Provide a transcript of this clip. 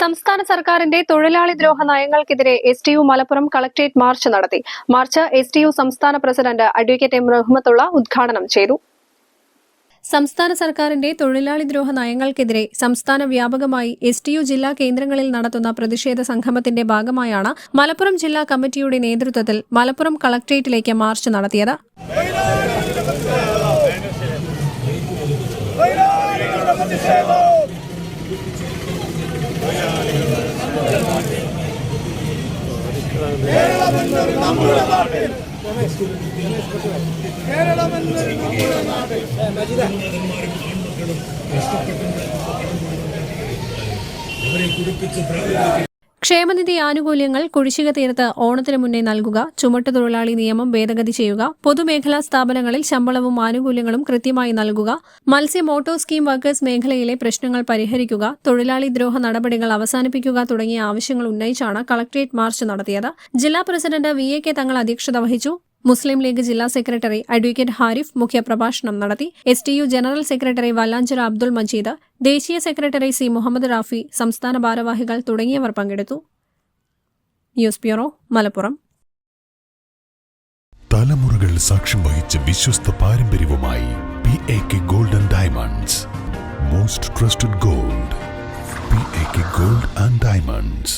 സംസ്ഥാന സർക്കാരിന്റെ തൊഴിലാളി ദ്രോഹ നയങ്ങൾക്കെതിരെ S T U Malappuram collectorate march നടത്തി. മാർച്ച് എസ് ടി യു സംസ്ഥാന പ്രസിഡന്റ് അഡ്വക്കേറ്റ് എം റഹ്മത്തുള്ള ഉദ്ഘാടനം ചെയ്തു. സംസ്ഥാന സർക്കാരിന്റെ തൊഴിലാളി ദ്രോഹ നയങ്ങൾക്കെതിരെ സംസ്ഥാന വ്യാപകമായി എസ് ടി യു ജില്ലാ കേന്ദ്രങ്ങളിൽ നടത്തുന്ന പ്രതിഷേധ സംഗമത്തിന്റെ ഭാഗമായാണ് മലപ്പുറം ജില്ലാ കമ്മിറ്റിയുടെ നേതൃത്വത്തിൽ മലപ്പുറം കളക്ട്രേറ്റിലേക്ക് മാർച്ച് നടത്തിയത്. കേരളമെന്നൊരു നമ്മുടെ നാട്ടിൽ. കേരളമെന്നൊരു നമ്മുടെ നാട്ടിൽ. അവരെ കുടിപ്പിച്ച് ക്ഷേമനിധി ആനുകൂല്യങ്ങൾ കുഴിശിക തീർത്ത് ഓണത്തിന് മുന്നേ നൽകുക ചുമട്ട് തൊഴിലാളി നിയമം ഭേദഗതി ചെയ്യുക പൊതുമേഖലാ സ്ഥാപനങ്ങളിൽ ശമ്പളവും ആനുകൂല്യങ്ങളും കൃത്യമായി നൽകുക മത്സ്യ മോട്ടോർ സ്കീം വർക്കേഴ്സ് മേഖലയിലെ പ്രശ്നങ്ങൾ പരിഹരിക്കുക തൊഴിലാളി ദ്രോഹ നടപടികൾ അവസാനിപ്പിക്കുക തുടങ്ങിയ ആവശ്യങ്ങൾ ഉന്നയിച്ചാണ് കളക്ടറേറ്റ് മാർച്ച് നടത്തിയത്. ജില്ലാ പ്രസിഡന്റ് വി എ കെ തങ്ങൾ അധ്യക്ഷത വഹിച്ചു. മുസ്ലിം ലീഗ് ജില്ലാ സെക്രട്ടറി അഡ്വക്കേറ്റ് ഹാരിഫ് മുഖ്യപ്രഭാഷണം നടത്തി. S T U general secretary Vallanchira Abdul Majeed ദേശീയ സെക്രട്ടറി സി മുഹമ്മദ് റാഫി സംസ്ഥാന ഭാരവാഹികൾ തുടങ്ങിയവർ പങ്കെടുത്തു. News bureau Malappuram. തലമുറകൾ സാക്ഷ്യം വഹിച്ച വിശ്വസ്ത പാരമ്പര്യവുമായി P A K gold and diamonds most trusted gold P A K gold and diamonds